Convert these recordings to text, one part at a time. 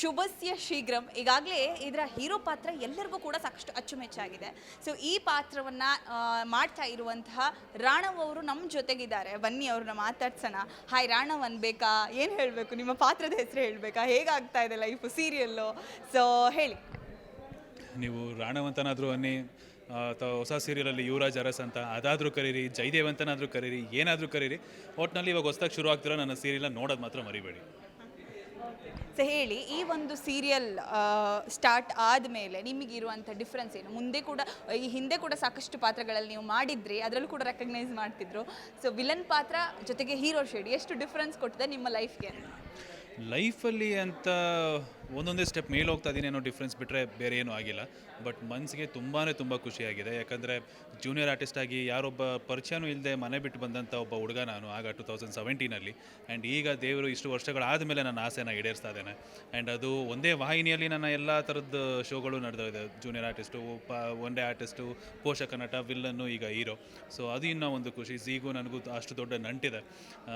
ಶುಭಸ್ಯ ಶೀಘ್ರಂ. ಈಗಾಗಲೇ ಇದರ ಹೀರೋ ಪಾತ್ರ ಎಲ್ಲರಿಗೂ ಕೂಡ ಸಾಕಷ್ಟು ಅಚ್ಚುಮೆಚ್ಚಾಗಿದೆ. ಸೊ ಈ ಪಾತ್ರವನ್ನ ಮಾಡ್ತಾ ಇರುವಂತಹ ರಾಣವ್ ಅವರು ನಮ್ಮ ಜೊತೆಗಿದ್ದಾರೆ. ಬನ್ನಿ ಅವ್ರನ್ನ ಮಾತಾಡ್ಸೋಣ. ಹಾಯ್ ರಾಣವ್ ಅನ್ಬೇಕಾ? ಏನು ಹೇಳಬೇಕು? ನಿಮ್ಮ ಪಾತ್ರದ ಹೆಸರು ಹೇಳಬೇಕಾ? ಹೇಗಾಗ್ತಾ ಇದೆ ಲೈಫು ಸೀರಿಯಲ್ಲು ಸೊ ಹೇಳಿ. ನೀವು ರಾಣವಂತನಾದರೂ ಅನ್ನಿ ಅಥವಾ ಹೊಸ ಸೀರಿಯಲಲ್ಲಿ ಯುವರಾಜ್ ಅರಸ್ ಅಂತ ಅದಾದರೂ ಕರೀರಿ, ಜಯದೇವ್ ಅಂತನಾದರೂ ಕರೀರಿ, ಏನಾದರೂ ಕರೀರಿ ಒಟ್ಟಿನಲ್ಲಿ ಇವಾಗ ಹೊಸ್ದಾಗಿ ಶುರು ಆಗ್ತಿರೋ ನನ್ನ ಸೀರಿಯಲ್ನ ನೋಡೋದು ಮಾತ್ರ ಮರಿಬೇಡಿ. ಸೊ ಹೇಳಿ, ಈ ಒಂದು ಸೀರಿಯಲ್ ಸ್ಟಾರ್ಟ್ ಆದಮೇಲೆ ನಿಮಗಿರುವಂಥ ಡಿಫ್ರೆನ್ಸ್ ಏನು? ಮುಂದೆ ಕೂಡ, ಈ ಹಿಂದೆ ಕೂಡ ಸಾಕಷ್ಟು ಪಾತ್ರಗಳಲ್ಲಿ ನೀವು ಮಾಡಿದ್ರಿ ಅದರಲ್ಲೂ ಕೂಡ ರೆಕಗ್ನೈಸ್ ಮಾಡ್ತಿದ್ರು. ಸೊ ವಿಲನ್ ಪಾತ್ರ ಜೊತೆಗೆ ಹೀರೋ ಶೇಡ್ ಎಷ್ಟು ಡಿಫ್ರೆನ್ಸ್ ಕೊಟ್ಟಿದೆ ನಿಮ್ಮ ಲೈಫ್ಗೆ ಲೈಫಲ್ಲಿ ಅಂತ ಒಂದೊಂದೇ ಸ್ಟೆಪ್ ಮೇಲೆ ಹೋಗ್ತಾ ಇದ್ದೀನಿ ಏನೋ ಡಿಫ್ರೆನ್ಸ್ ಬಿಟ್ಟರೆ ಬೇರೆ ಏನೂ ಆಗಿಲ್ಲ. ಬಟ್ ಮನಸ್ಸಿಗೆ ತುಂಬಾ ತುಂಬ ಖುಷಿಯಾಗಿದೆ. ಯಾಕಂದರೆ ಜೂನಿಯರ್ ಆರ್ಟಿಸ್ಟ್ ಆಗಿ ಯಾರೊಬ್ಬ ಪರಿಚಯನೂ ಇಲ್ಲದೆ ಮನೆ ಬಿಟ್ಟು ಬಂದಂಥ ಒಬ್ಬ ಹುಡುಗ ನಾನು ಆಗ ಟು ತೌಸಂಡ್ ಸೆವೆಂಟೀನಲ್ಲಿ ಆ್ಯಂಡ್ ಈಗ ದೇವರು ಇಷ್ಟು ವರ್ಷಗಳಾದ ಮೇಲೆ ನನ್ನ ಆಸೆನ ಈಡೇರಿಸ್ತಾ ಇದ್ದೇನೆ. ಆ್ಯಂಡ್ ಅದು ಒಂದೇ ವಾಹಿನಿಯಲ್ಲಿ ನನ್ನ ಎಲ್ಲ ಥರದ ಶೋಗಳು ನಡೆದಿದೆ ಜೂನಿಯರ್ ಆರ್ಟಿಸ್ಟು ಪ ಒನ್ ಡೇ ಆರ್ಟಿಸ್ಟು ಪೋಷಕ ನಟ ವಿಲ್ಲನ್ನು ಈಗ ಹೀರೋ ಸೊ ಅದು ಇನ್ನೂ ಒಂದು ಖುಷಿ. ಝೀಗೂ ನನಗೂ ಅಷ್ಟು ದೊಡ್ಡ ನಂಟಿದೆ.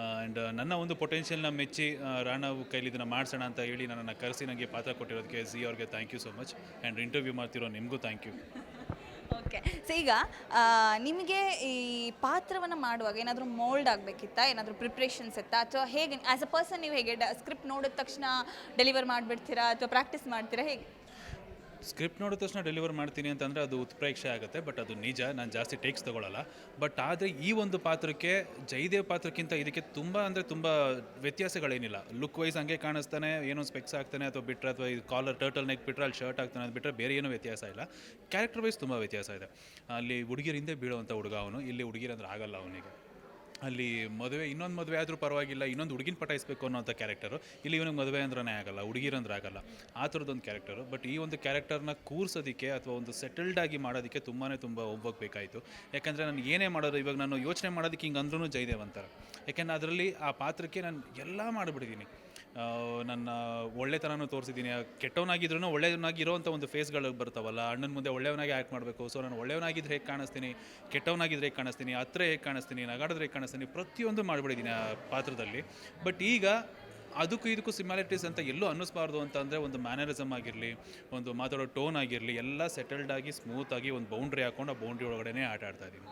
ಆ್ಯಂಡ್ ನನ್ನ ಒಂದು ಪೊಟೆನ್ಷಿಯಲ್ನ ಮೆಚ್ಚಿ ರಾಣ ಕೈಲಿ ಇದನ್ನು ಮಾಡಿಸೋಣ ಅಂತ ಹೇಳಿ ನನ್ನನ್ನು ಕರೆಸಿ ನನಗೆ ಪಾತ್ರ ಕೊಟ್ಟಿರೋದಕ್ಕೆ ಜಿ ಅವ್ರಿಗೆ thank you so much and interview ಮಾಡ್ತಿರೋ ನಿಮಗೂ ಥ್ಯಾಂಕ್ ಯು ಓಕೆ ಸೊ ಈಗ ನಿಮಗೆ ಈ ಪಾತ್ರವನ್ನು ಮಾಡುವಾಗ ಏನಾದರೂ ಮೋಲ್ಡ್ ಆಗಬೇಕಿತ್ತಾ? ಏನಾದರೂ ಪ್ರಿಪ್ರೇಷನ್ಸ್ ಇತ್ತಾ? ಅಥವಾ ಹೇಗೆ ಆ್ಯಸ್ ಅ ಪರ್ಸನ್ ನೀವು ಹೇಗೆ ಸ್ಕ್ರಿಪ್ಟ್ ನೋಡಿದ ತಕ್ಷಣ ಡೆಲಿವರ್ ಮಾಡಿಬಿಡ್ತೀರಾ? ಅಥವಾ ಪ್ರಾಕ್ಟೀಸ್ ಮಾಡ್ತೀರಾ? ಹೇಗೆ? ಸ್ಕ್ರಿಪ್ಟ್ ನೋಡಿದ ತಕ್ಷಣ ಡೆಲಿವರ್ ಮಾಡ್ತೀನಿ ಅಂತಂದರೆ ಅದು ಉತ್ಪ್ರೇಕ್ಷೆ ಆಗುತ್ತೆ, ಬಟ್ ಅದು ನಿಜ, ನಾನು ಜಾಸ್ತಿ ಟೇಕ್ಸ್ ತೊಗೊಳಲ್ಲ. ಬಟ್ ಆದರೆ ಈ ಒಂದು ಪಾತ್ರಕ್ಕೆ, ಜಯದೇವ್ ಪಾತ್ರಕ್ಕಿಂತ ಇದಕ್ಕೆ ತುಂಬ ಅಂದರೆ ತುಂಬ ವ್ಯತ್ಯಾಸಗಳೇನಿಲ್ಲ. ಲುಕ್ ವೈಸ್ ಹಂಗೆ ಕಾಣಿಸ್ತಾನೆ, ಏನೋ ಸ್ಪೆಕ್ಸ್ ಆಗ್ತಾನೆ ಅಥವಾ ಬಿಟ್ಟರೆ ಅಥವಾ ಇದು ಕಾಲರ್ ಟರ್ಟಲ್ ನೆಕ್ ಬಿಟ್ಟರೆ ಅಲ್ಲಿ ಶರ್ಟ್ ಆಗ್ತಾನೆ ಅದು ಬಿಟ್ಟರೆ ಬೇರೆ ಏನೂ ವ್ಯತ್ಯಾಸ ಇಲ್ಲ. ಕ್ಯಾರೆಕ್ಟರ್ ವೈಸ್ ತುಂಬ ವ್ಯತ್ಯಾಸ ಇದೆ. ಅಲ್ಲಿ ಹುಡುಗಿರ ಹಿಂದೆ ಬೀಳುವಂಥ ಹುಡುಗ ಅವನು, ಇಲ್ಲಿ ಹುಡುಗಿರಂದ್ರೆ ಆಗಲ್ಲ ಅವನಿಗೆ. ಅಲ್ಲಿ ಮದುವೆ, ಇನ್ನೊಂದು ಮದುವೆ ಆದರೂ ಪರವಾಗಿಲ್ಲ, ಇನ್ನೊಂದು ಹುಡುಗಿನ ಪಟಾಯಿಸ್ಬೇಕು ಅನ್ನೋಂಥ ಕ್ಯಾರೆಕ್ಟರು ಇಲ್ಲಿ ಇವನಿಗೆ ಮದುವೆ ಅಂದ್ರೇ ಆಗಲ್ಲ ಹುಡುಗಿರಂದ್ರೆ ಆಗಲ್ಲ. ಆ ಥರದ್ದೊಂದು ಕ್ಯಾರೆಕ್ಟರು ಬಟ್ ಈ ಒಂದು ಕ್ಯಾರೆಕ್ಟರ್ನ ಕೂರ್ಸೋದಕ್ಕೆ ಅಥವಾ ಒಂದು ಸೆಟಲ್ಡ್ ಆಗಿ ಮಾಡೋದಕ್ಕೆ ತುಂಬಾ ತುಂಬ ಹೋಗ್ಬೇಕಾಯಿತು ಯಾಕಂದರೆ ನಾನು ಏನೇ ಮಾಡೋದು ಇವಾಗ ನಾನು ಯೋಚನೆ ಮಾಡೋದಕ್ಕೆ ಹಿಂಗೆ ಅಂದ್ರೂ ಜೈದೇವ್ ಅಂತಾರೆ. ಯಾಕೆಂದರೆ ಅದರಲ್ಲಿ ಆ ಪಾತ್ರಕ್ಕೆ ನಾನು ಎಲ್ಲ ಮಾಡಿಬಿಟ್ಟಿದ್ದೀನಿ. ನನ್ನ ಒಳ್ಳೆತನನೂ ತೋರಿಸಿದ್ದೀನಿ. ಕೆಟ್ಟವನಾಗಿದ್ರೂ ಒಳ್ಳೆಯವನಾಗಿರೋಂಥ ಒಂದು ಫೇಸ್ಗಳು ಬರ್ತಾವಲ್ಲ, ಅಣ್ಣನ ಮುಂದೆ ಒಳ್ಳೆಯವನಾಗಿ ಆ್ಯಕ್ಟ್ ಮಾಡಬೇಕು. ಸೊ, ನಾನು ಒಳ್ಳೆಯವನಾಗಿದ್ರೆ ಹೇಗೆ ಕಾಣಿಸ್ತೀನಿ, ಕೆಟ್ಟವನಾಗಿದ್ರೆ ಹೇಗೆ ಕಾಣಿಸ್ತೀನಿ, ಹತ್ರ ಹೇಗೆ ಕಾಣಿಸ್ತೀನಿ, ನಗಾಡಿದ್ರೆ ಹೇಗೆ ಕಾಣಿಸ್ತೀನಿ, ಪ್ರತಿಯೊಂದು ಮಾಡಿಬಿಟ್ಟಿದ್ದೀನಿ ಆ ಪಾತ್ರದಲ್ಲಿ. ಬಟ್ ಈಗ ಅದಕ್ಕೂ ಇದಕ್ಕೂ ಸಿಮ್ಯಾಲಿಟೀಸ್ ಅಂತ ಎಲ್ಲೂ ಅನ್ನಿಸ್ಬಾರ್ದು ಅಂತ ಅಂದರೆ ಒಂದು ಮ್ಯಾನರಿಸಮ್ ಆಗಿರಲಿ, ಒಂದು ಮಾತಾಡೋ ಟೋನ್ ಆಗಿರಲಿ, ಎಲ್ಲ ಸೆಟಲ್ಡ್ ಆಗಿ ಸ್ಮೂತಾಗಿ ಒಂದು ಬೌಂಡ್ರಿ ಹಾಕೊಂಡು ಆ ಬೌಂಡ್ರಿ ಒಳಗಡೆ ಆಟ ಆಡ್ತಾ ಇದ್ದೀನಿ.